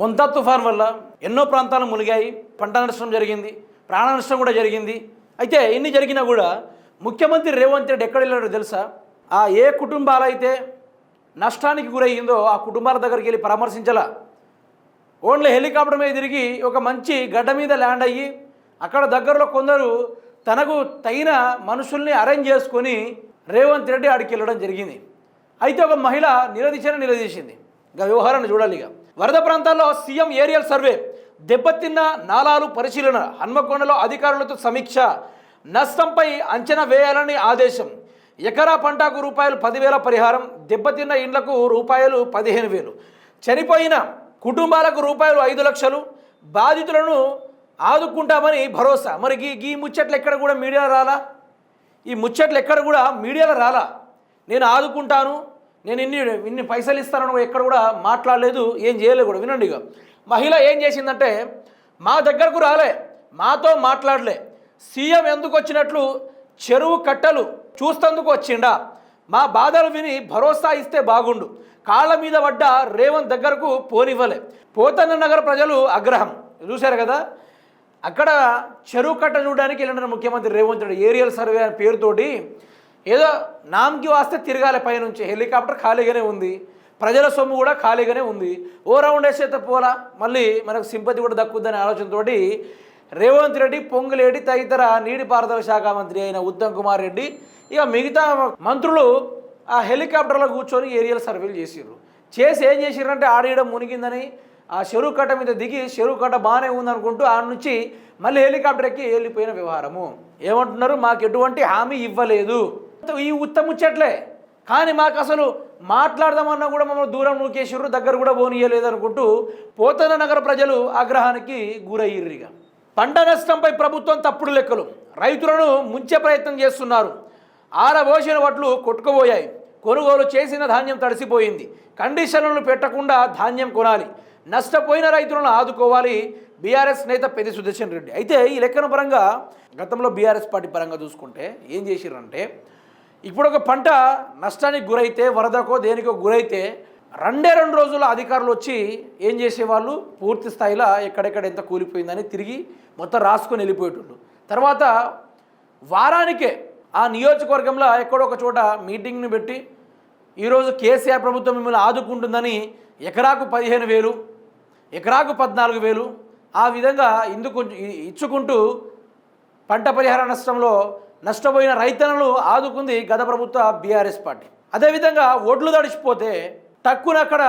ముంతా తుఫాన్ వల్ల ఎన్నో ప్రాంతాలు మునిగాయి పంట నష్టం జరిగింది ప్రాణ నష్టం కూడా జరిగింది. అయితే ఇన్ని జరిగినా కూడా ముఖ్యమంత్రి రేవంత్ రెడ్డి ఎక్కడ వెళ్ళాడో తెలుసా? ఆ ఏ కుటుంబాలైతే నష్టానికి గురయ్యిందో ఆ కుటుంబాల దగ్గరికి వెళ్ళి పరామర్శించలా. ఓన్లీ హెలికాప్టర్ మీద తిరిగి ఒక మంచి గడ్డ మీద ల్యాండ్ అయ్యి అక్కడ దగ్గరలో కొందరు తనకు తగిన మనుషుల్ని అరేంజ్ చేసుకొని రేవంత్ రెడ్డి ఆడికి వెళ్ళడం జరిగింది. అయితే ఒక మహిళ నిలదీసిన నిలదీసింది. ఇంకా వ్యవహారాన్ని చూడాలి ఇక. వరద ప్రాంతాల్లో సీఎం ఏరియల్ సర్వే దెబ్బతిన్న నాలాలు పరిశీలన హన్మకొండలో అధికారులతో సమీక్ష నష్టంపై అంచనా వేయాలని ఆదేశం. ఎకరా పంటకు రూపాయలు పదివేల పరిహారం దెబ్బతిన్న ఇండ్లకు రూపాయలు పదిహేను వేలు. చనిపోయిన కుటుంబాలకు రూపాయలు ఐదు లక్షలు. బాధితులను ఆదుకుంటామని భరోసా. మరి గీ ముచ్చట్లు ఎక్కడ కూడా మీడియాలో రాలా? ఈ ముచ్చట్లు ఎక్కడ కూడా మీడియాలో రాలా? నేను ఆదుకుంటాను నేను ఇన్ని ఇన్ని పైసలు ఇస్తానని ఎక్కడ కూడా మాట్లాడలేదు ఏం చేయలేదు కూడా. వినండి ఇక మహిళ ఏం చేసిందంటే మా దగ్గరకు రాలే మాతో మాట్లాడలే. సీఎం ఎందుకు వచ్చినట్లు చెరువు కట్టలు చూస్తందుకు వచ్చిండా? మా బాధలు విని భరోసా ఇస్తే బాగుండు. కాళ్ళ మీద పడ్డ రేవంత్ దగ్గరకు పోనివ్వలే. పోతన్న నగర ప్రజలు ఆగ్రహం. చూశారు కదా? అక్కడ చెరువు కట్ట చూడడానికి వెళ్ళిన ముఖ్యమంత్రి రేవంత్ రెడ్డి ఏరియల్ సర్వే అనే పేరుతోటి ఏదో నామ్కి వాస్తే తిరగాలి పైనుంచి. హెలికాప్టర్ ఖాళీగానే ఉంది. ప్రజల సొమ్ము కూడా ఖాళీగానే ఉంది. ఓ రౌండ్ వేసేత పోలా మళ్ళీ మనకు సింపతి కూడా దక్కుద్దనే ఆలోచనతోటి రేవంత్ రెడ్డి పొంగులేడి తదితర నీటిపారుదల శాఖ మంత్రి అయిన ఉత్తమ్ కుమార్ రెడ్డి ఇక మిగతా మంత్రులు ఆ హెలికాప్టర్లో కూర్చొని ఏరియల్ సర్వేలు చేసిర్రు. చేసి ఏం చేసిరంటే ఆడేయడం మునిగిందని ఆ చెరువు కట్ట మీద దిగి చెరువు కట్ట బాగానే ఉందనుకుంటూ ఆడ నుంచి మళ్ళీ హెలికాప్టర్ ఎక్కి వెళ్ళిపోయిన వ్యవహారము. ఏమంటున్నారు? మాకు ఎటువంటి హామీ ఇవ్వలేదు. ఈ ఉత్తముచ్చట్లే కానీ మాకు అసలు మాట్లాడదామన్నా కూడా మమ్మల్ని దూరం నూకేసిర్రు దగ్గర కూడా పోనీయలేదు అనుకుంటూ పోతన నగర ప్రజలు ఆగ్రహానికి గురయ్యిర్రిగా. పంట నష్టంపై ప్రభుత్వం తప్పుడు లెక్కలు. రైతులను ముంచే ప్రయత్నం చేస్తున్నారు. ఆరబోసిన వడ్లు కొట్టుకుపోయాయి. కొనుగోలు చేసిన ధాన్యం తడిసిపోయింది. కండిషన్లను పెట్టకుండా ధాన్యం కొనాలి. నష్టపోయిన రైతులను ఆదుకోవాలి బీఆర్ఎస్ నేత పెద్ది సుదర్శన్ రెడ్డి. అయితే ఈ లెక్కన పరంగా గతంలో బీఆర్ఎస్ పార్టీ పరంగా చూసుకుంటే ఏం చేసిర్రంటే ఇప్పుడు ఒక పంట నష్టానికి గురైతే వరదకో దేనికో గురైతే రెండే రెండు రోజుల అధికారులు వచ్చి ఏం చేసేవాళ్ళు? పూర్తి స్థాయిలో ఎక్కడెక్కడ ఎంత కూలిపోయిందని తిరిగి మొత్తం రాసుకొని వెళ్ళిపోయేటోళ్ళు. తర్వాత వారానికే ఆ నియోజకవర్గంలో ఎక్కడో ఒక చోట మీటింగ్ని పెట్టి ఈరోజు కేసీఆర్ ప్రభుత్వం మిమ్మల్ని ఆదుకుంటుందని ఎకరాకు పదిహేను వేలు ఎకరాకు పద్నాలుగు వేలు ఆ విధంగా ఇందుకు ఇచ్చుకుంటూ పంట పరిహార నష్టంలో నష్టపోయిన రైతన్నలు ఆదుకుంది గత ప్రభుత్వ బీఆర్ఎస్ పార్టీ. అదేవిధంగా ఓట్లు దడిచిపోతే టక్కున అక్కడ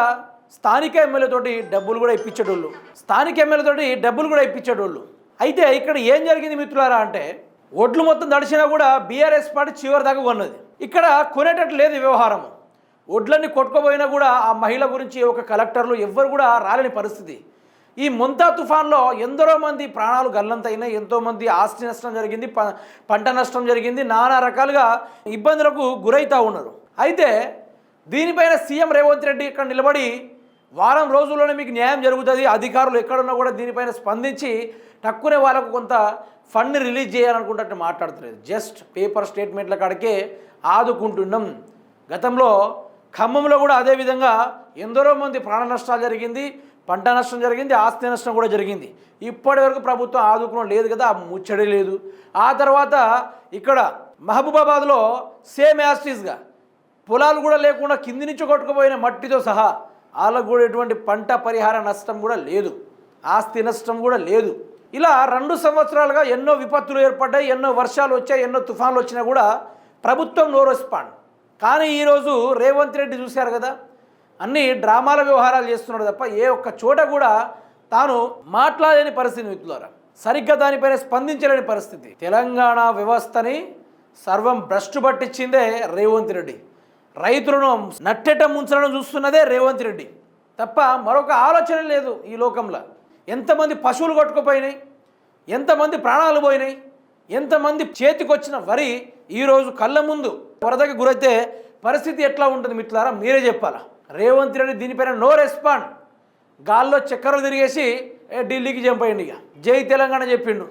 స్థానిక ఎమ్మెల్యేతోటి డబ్బులు కూడా ఇప్పించేటోళ్ళు. స్థానిక ఎమ్మెల్యేతోటి డబ్బులు కూడా ఇప్పించేటోళ్ళు. అయితే ఇక్కడ ఏం జరిగింది మిత్రులారా అంటే ఓట్లు మొత్తం దడిచినా కూడా బీఆర్ఎస్ పార్టీ చివరి దాకా కొన్నది. ఇక్కడ కొనేటట్టు లేదు వ్యవహారము ఒడ్లన్నీ కొట్టుకోపోయినా కూడా ఆ మహిళ గురించి ఒక కలెక్టర్లు ఎవ్వరు కూడా రాలేని పరిస్థితి. ఈ ముంతా తుఫాన్లో ఎందరో మంది ప్రాణాలు గల్లంతైనాయి ఎంతోమంది ఆస్తి నష్టం జరిగింది ప పంట నష్టం జరిగింది నానా రకాలుగా ఇబ్బందులకు గురవుతూ ఉన్నారు. అయితే దీనిపైన సీఎం రేవంత్ రెడ్డి ఇక్కడ నిలబడి వారం రోజుల్లోనే మీకు న్యాయం జరుగుతుంది అధికారులు ఎక్కడున్నా కూడా దీనిపైన స్పందించి తక్కువనే వాళ్ళకు కొంత ఫండ్ రిలీజ్ చేయాలనుకుంటే మాట్లాడుతున్నారు. జస్ట్ పేపర్ స్టేట్మెంట్ల కాడికే ఆదుకుంటున్నాం. గతంలో ఖమ్మంలో కూడా అదేవిధంగా ఎందరో మంది ప్రాణ నష్టాలు జరిగింది పంట నష్టం జరిగింది ఆస్తి నష్టం కూడా జరిగింది. ఇప్పటి వరకు ప్రభుత్వం ఆదుకోవడం లేదు కదా ఆ ముచ్చడే లేదు. ఆ తర్వాత ఇక్కడ మహబూబాబాద్లో సేమ్ యాస్టీస్గా పొలాలు కూడా లేకుండా కింది నుంచి కొట్టుకుపోయిన మట్టితో సహా వాళ్ళకు కూడా ఎటువంటి పంట పరిహార నష్టం కూడా లేదు. ఆస్తి నష్టం కూడా లేదు. ఇలా రెండు సంవత్సరాలుగా ఎన్నో విపత్తులు ఏర్పడ్డాయి ఎన్నో వర్షాలు వచ్చాయి ఎన్నో తుఫాన్లు వచ్చినా కూడా ప్రభుత్వం నో రెస్పాండ్ కానీ ఈరోజు రేవంత్ రెడ్డి చూశారు కదా అన్ని డ్రామాల వ్యవహారాలు చేస్తున్నాడు తప్ప ఏ ఒక్క చోట కూడా తాను మాట్లాడలేని పరిస్థితి మిత్రులారా. సరిగ్గా దానిపైన స్పందించలేని పరిస్థితి. తెలంగాణ వ్యవస్థని సర్వం భ్రష్టు పట్టించిందే రేవంత్ రెడ్డి. రైతులను నట్టెట ముంచడం చూస్తున్నదే రేవంత్ రెడ్డి. తప్ప మరొక ఆలోచన లేదు ఈ లోకంలో. ఎంతమంది పశువులు కొట్టుకుపోయినాయి? ఎంతమంది ప్రాణాలు పోయినాయి? ఎంతమంది చేతికొచ్చిన వరి ఈరోజు కళ్ళ ముందు వరదకి గురైతే పరిస్థితి ఎట్లా ఉంటుంది మిట్లారా మీరే చెప్పాలా? రేవంత్ రెడ్డి దీనిపైన నో రెస్పాండ్. గాల్లో చక్కర్లు తిరిగేసి ఢిల్లీకి చంపేయండి ఇక. జై తెలంగాణ చెప్పిండు.